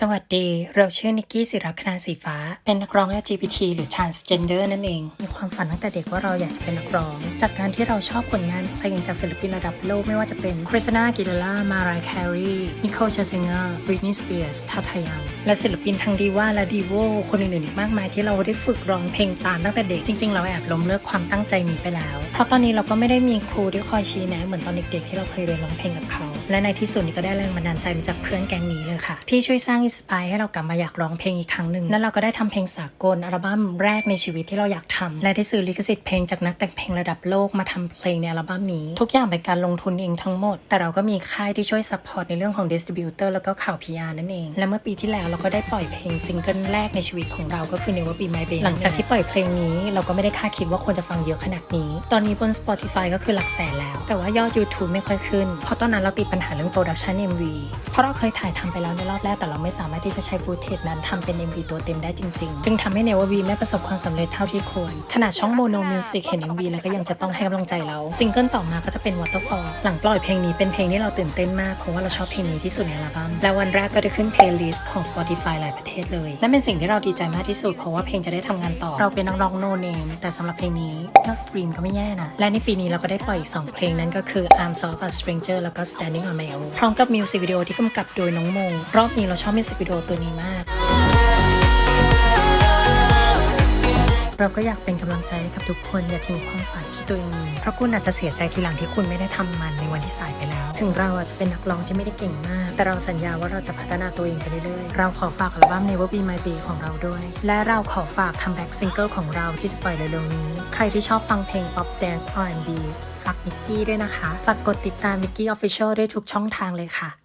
สวัสดี เราชื่อนิกกี้ศิรคณาสีฟ้า เป็นนักร้อง LGBT หรือ transgender นั่นเอง มีความฝันตั้งแต่เด็กว่าเราอยากจะเป็นนักร้อง จากการที่เราชอบผลงานเพลงจากศิลปินระดับโลกไม่ว่าจะเป็นคริสตินากิโ l ล่า มารายแครีนิโคลเชซิงเกอร์บริทนีย์สเปียร์สทาทายัง และศิลปินทั้งดีว่าและดีโวคนอื่นๆอีกมากมายที่เราได้ฝึกร้องเพลงตามตั้งแต่เด็ก จริง ๆ เราแอบล้มเลิกความตั้งใจนี้ไปแล้ว เพราะตอนนี้เราก็ไม่ได้มีครูที่คอยชี้แนะเหมือนตอนเด็กๆที่เราเคยเรียนร้องเพลงกับเขา และในที่สุดนี้ก็ได้แรงบันดาลใจมาจากเพื่อนแก๊งนี้เลยค่ะ ที่ช่วยสร้างอินสปายให้เรากลับมาอยากร้องเพลงอีกครั้งหนึ่งแล้วเราก็ได้ทำเพลงสากลอัลบั้มแรกในชีวิตที่เราอยากทำและได้ซื้อลิขสิทธิ์เพลงจากนักแต่งเพลงระดับโลกมาทำเพลงในอัลบั้มนี้ ทุกอย่างเป็นการลงทุนเองทั้งหมด แต่เราก็มีค่ายที่ช่วยซัพพอร์ตในเรื่องของดิสติบิวเตอร์แล้วก็ข่าว PR นั่นเอง และเมื่อปีที่แล้วเราก็ได้ปล่อยเพลงซิงเกิลแรกในชีวิตของเราก็คือ Never Be My Baby หลังจากที่ปล่อยเพลงนี้เราก็ไม่ได้คาดคิดว่าคนจะฟังเยอะขนาดนี้ ตอนนี้บน Spotify ก็คือหลักแสนแล้ว แต่ว่ายอด YouTube ไม่ค่อยขึ้น เพราะตอนนั้นเราติดปัญหาเรื่องโปรดักชัน MV เพราะเราเคยถ่ายทำไปแล้วในรอบแรกแต่เราไม่สามารถที่จะใช้ฟูเทจนั้นทำเป็น MV ตัวเต็มได้จริงๆ จึงทำให้ Never Be ไม่ประสบความสำเร็จเท่าที่ควร ขนาดช่อง Mono Music เห็น MV แล้วก็ยังจะต้องให้กำลังใจเรา ซิงเกิลต่อมาก็จะเป็น Waterfall หลังปล่อยเพลงนี้เป็นเพลงที่เราตื่นเต้นมากเพราะว่าเราชอบเพลงนี้ที่สุดในอัลบั้มและวันแรกก็ได้ขึ้นเพลย์ลิสต์ของ Spotify หลายประเทศเลยและเป็นสิ่งที่เราดีใจมากที่สุดเพราะว่าเพลงจะได้ทำงานต่อ เราเป็นนักร้องโนเนมแต่สำหรับเพลงนี้ยอดสตรีมก็ไม่แย่นะและในปีนี้เราก็ได้ปล่อยอีกสองเพลงนั้นก็คือ Arms of a Stranger แล้วก็ Standing on My Own พร้อมกับมิวสิกวิดีโอที่กำกับโดยน้องโมรอบนี้เราชอบมิวสิกวิดีโอตัวนี้มาก เราก็อยากเป็นกำลังใจให้กับทุกคนอย่าทิ้งความฝันที่ตัวเองมีเพราะคุณอาจจะเสียใจทีหลังที่คุณไม่ได้ทำมันในวันที่สายไปแล้ว ถึงเราอาจจะเป็นนักร้องที่ไม่ได้เก่งมาก แต่เราสัญญาว่าเราจะพัฒนาตัวเองไปเรื่อยๆ เราขอฝากอัลบั้ม Never Be My Baby ของเราด้วย และเราขอฝากคัมแบ็กซิงเกิลของเราที่จะปล่อยเร็วๆนี้ ใครที่ชอบฟังเพลง Pop Dance R&B ฝากนิกกี้ด้วยนะคะ ฝากกดติดตามนิกกี้ Official ได้ทุกช่องทางเลยค่ะ